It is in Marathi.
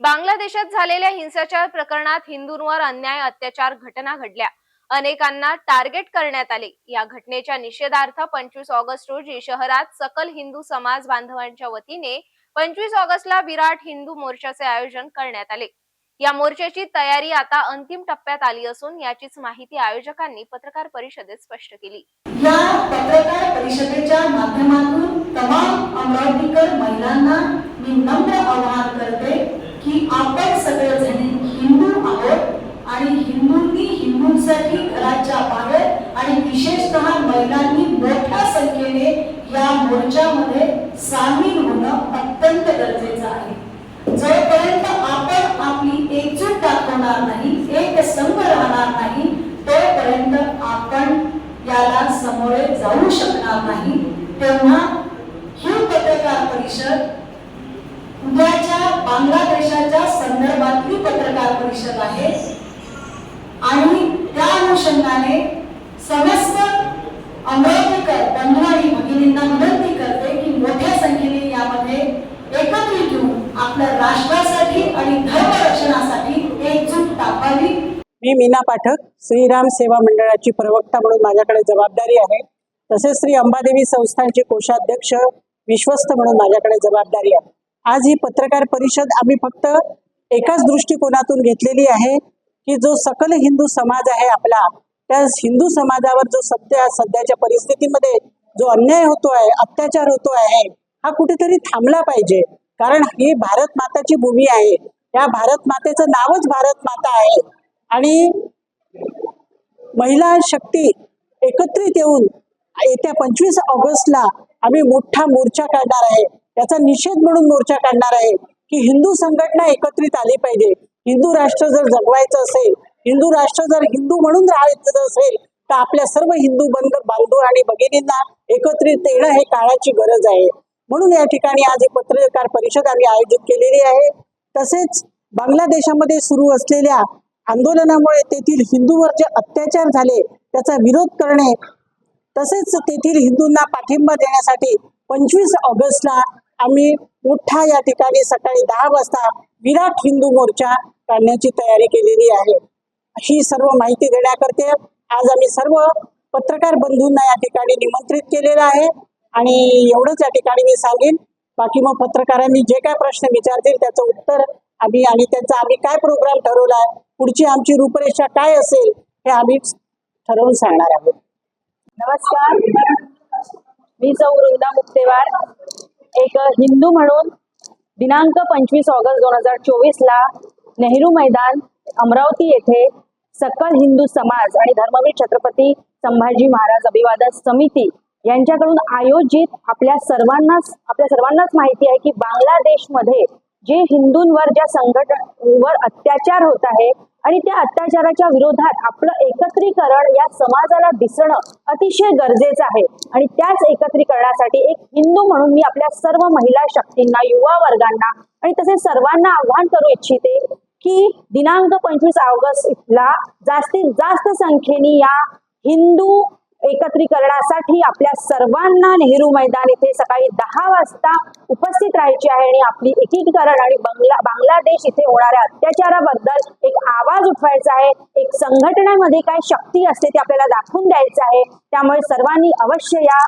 बांगलादेशात झालेल्या हिंसाचार प्रकरणात हिंदूंवर अन्याय अत्याचार घटना घडल्या. अनेकांना टार्गेट करण्यात आले. या घटनेच्या निषेधार्थ पंचवीस ऑगस्ट रोजी शहरात सकल हिंदू समाज बांधवांच्या वतीने पंचवीस ऑगस्टला विराट हिंदू मोर्चाचे आयोजन करण्यात आले. या मोर्चाची तयारी आता अंतिम टप्प्यात आली असून याचीच माहिती आयोजकांनी पत्रकार परिषदेत स्पष्ट केली. या पत्रकार परिषदेच्या माध्यमातून तमाम अमरावतीकर महिलांना मी नम्र आवाहन करते की आपण सगळेजण हिंदू आहोत आणि हिंदूंनी हिंदूंसाठी घराच्या बाहेर आणि विशेषतः महिलांनी मोठ्या संख्येने या मोर्चामध्ये सामील होणं अत्यंत गरजेचं आहे. जोपर्यंत आपण आपली एकजूट दाखवणार नाही एक संघ राहणार नाही तोपर्यंत आपण याला समोरे जाऊ शकणार नाही. तेव्हा ही पत्रकार परिषद उद्याच्या बांगलादेशाच्या संदर्भातली पत्रकार परिषद आहे. आणि त्या अनुषंगाने समस्त अमरावतीकर बंधू आणि भगिनींना विनंती करते की मोठ्या संख्येने यामध्ये एकत्रित येऊन आपल्या राष्ट्रासाठी आणि धर्मरक्षणासाठी एकजूट दाखवावी मी मीना पाठक श्रीराम सेवा मंडळाची प्रवक्ता म्हणून माझ्याकडे जबाबदारी आहे. तसेच श्री अंबादेवी संस्थानचे कोषाध्यक्ष विश्वस्त म्हणून माझ्याकडे जबाबदारी आहे. आज ही पत्रकार परिषद आम्ही फक्त एकाच दृष्टिकोनातून घेतलेली आहे की जो सकल हिंदू समाज आहे आपला त्या हिंदू समाजावर जो सध्या सध्याच्या परिस्थितीमध्ये जो अन्याय होतो आहे अत्याचार होतो आहे हा कुठेतरी थांबला पाहिजे. कारण ही भारत माताची भूमी आहे. या भारत मातेचं नावच भारत माता आहे. आणि महिला शक्ती एकत्रित येऊन येत्या पंचवीस ऑगस्टला आम्ही मोठा मोर्चा काढणार आहे. याचा निषेध म्हणून मोर्चा काढणार आहे की हिंदू संघटना एकत्रित आली पाहिजे. हिंदू राष्ट्र जर जगवायचं असेल हिंदू राष्ट्र जर हिंदू म्हणून राहायचं असेल तर आपल्या सर्व हिंदू बंध बांधू आणि भगिनींना एकत्रित येणं हे काळाची गरज आहे. म्हणून या ठिकाणी आज एक पत्रकार परिषद आम्ही आयोजित केलेली आहे. तसेच बांगलादेशामध्ये सुरू असलेल्या आंदोलनामुळे तेथील हिंदूवर जे अत्याचार झाले त्याचा विरोध करणे तसेच तेथील हिंदूंना पाठिंबा देण्यासाठी पंचवीस ऑगस्टला आम्ही मोठा या ठिकाणी सकाळी दहा वाजता विराट हिंदू मोर्चा काढण्याची तयारी केलेली आहे. ही सर्व माहिती देण्याकरते आज आम्ही सर्व पत्रकार बंधूंना या ठिकाणी निमंत्रित केलेलं आहे. आणि एवढंच या ठिकाणी मी सांगेन. बाकी मग पत्रकारांनी जे काय प्रश्न विचारतील त्याचं उत्तर आम्ही आणि त्यांचा आम्ही काय प्रोग्राम ठरवला आहे पुढची आमची रूपरेषा काय असेल हे आम्ही ठरवून सांगणार आहोत. नमस्कार. मी सौ वृंदा मुक्तेवार. एक हिंदू म्हणून दिनांक पंचवीस ऑगस्ट दोन हजार चोवीस ला नेहरू मैदान अमरावती येथे सकल हिंदू समाज आणि धर्मवीर छत्रपती संभाजी महाराज अभिवादन समिती यांच्याकडून आयोजित आपल्या सर्वांनाच आपल्या सर्वांनाच माहिती आहे की बांगलादेशमध्ये जे हिंदूंवर ज्या संघटनेवर अत्याचार होत आहे आणि त्या अत्याचाराच्या विरोधात आपलं एकत्रीकरण या समाजाला दिसणं अतिशय गरजेचं आहे. आणि त्याच एकत्रीकरणासाठी एक हिंदू म्हणून मी आपल्या सर्व महिला शक्तींना युवा वर्गांना आणि तसेच सर्वांना आव्हान करू इच्छिते की दिनांक पंचवीस ऑगस्टला जास्तीत जास्त संख्येने या हिंदू एकत्रीकरणासाठी आपल्या सर्वांना नेहरू मैदान इथे सकाळी दहा वाजता उपस्थित राहायची आहे आणि आपली एकीकरण आणि बांगला बांगलादेश इथे होणाऱ्या अत्याचाराबद्दल एक आवाज उठवायचा आहे. एक संघटनेमध्ये काय शक्ती असते ते आपल्याला दाखवून द्यायचं आहे. त्यामुळे सर्वांनी अवश्य या